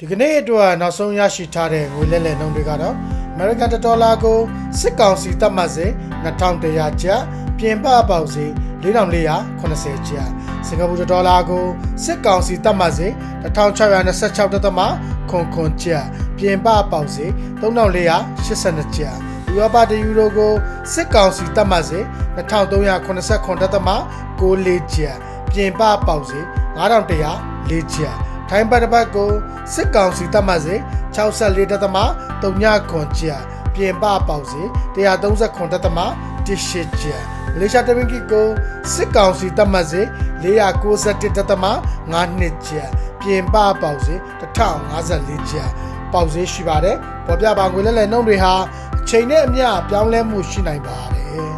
ဒီကနေ့အတွက်နောက်ဆုံးရရှိထားတဲ့ငွေလဲလှယ်နှုန်းတွေကတော့ American ဒေါ်လာကိုစစ်ကောင်စီသတ်မှတ်စေ2100ကျပ်ပြင်ပပေါက်စေ4480ကျပ်စင်ကာပူဒေါ်လာကိုစစ်ကောင်စီသတ်မှတ်စေ1626တက်သမခွန်ခွန်ကျပ်ပြင်ပပေါက်စေ3482ကျပ်ဥရောပတယူရိုကိုစစ်ကောင်စီသတ်မှတ်စေ2389တက်သမ64ကျပ်ပြင်ပပေါက်စေ9104ကျပ် ထိုင်းပတ်တစ်ပတ်ကိုစစ်ကောင်စီတပ်မှတ်စေ64တက်သမ3ညခွန်ကျပ်ပြင်ပပေါက်စေ139တက်သမ18ကျပ်မလေးရှားတမင်ကီကိုစစ်ကောင်စီတပ်မှတ်စေ491တက်သမ9နှစ်ကျပ်ပြင်ပပေါက်စေ1054ကျပ်ပေါက်စေရှိပါတယ်ပေါ်ပြပါငွေလဲလဲနှုန်းတွေဟာအချိန်နဲ့အမျှပြောင်းလဲမှုရှိနိုင်ပါတယ်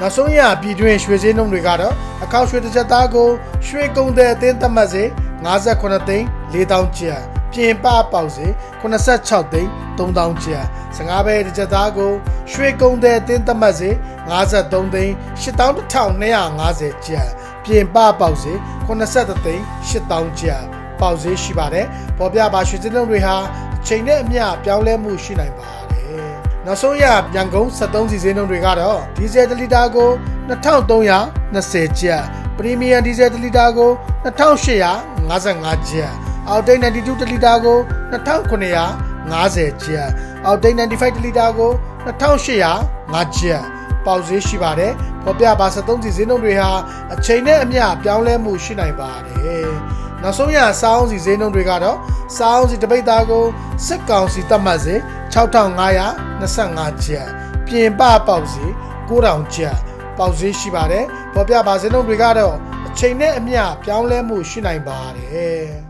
နောက်ဆုံးရပြည်တွင်းရွှေစည်းနှုန်းတွေကတော့အကောက်ရွှေတစ်ချက်သားကိုရွှေကုံတဲ့အသင်းသတ်မှတ်စေ 58သိန်း4000ကျပ်ပြင်ပပေါက်စေ86သိန်း3000ကျပ်15ဘဲတစ်ချက်သားကိုရွှေကုံတဲ့အသင်းသတ်မှတ်စေ53သိန်း8250ကျပ်ပြင်ပပေါက်စေ83သိန်း8000ကျပ်ပေါက်စေရှိပါတယ်ပေါ်ပြပါရွှေစည်းနှုန်းတွေဟာအချိန်နဲ့အမျှပြောင်းလဲမှုရှိနိုင်ပါတယ်နောက်ဆုံးရပြန်ကုန်73စီစင်းနှုန်းတွေကတော့ဒီဇယ်1လီတာကို2320ကျပ်ပရီမီယံဒီဇယ်1လီတာကို 2855ကျပ်အောက်တိတ်92တလီတာကို2950ကျပ်အောက်တိတ်95တလီတာကို2805ကျပ်ပေါက်ဈေးရှိပါတယ်ဖော်ပြပါ73စီဈေးနှုန်းတွေဟာအချိန်နဲ့အမျှပြောင်းလဲမှုရှိနိုင်ပါတယ်နောက်ဆုံးရစောင်းစီဈေးနှုန်းတွေကတော့စောင်းစီတပိတ်သားကိုစစ်ကောင်စီတတ်မှတ်စေ6525ကျပ်ပြင်ပပေါက်စီ9000ကျပ်ပေါက်ဈေးရှိပါတယ်ဖော်ပြပါဈေးနှုန်းတွေကတော့အ ချိန်နဲ့အမျှပြောင်းလဲမှုရှိနိုင်ပါတယ်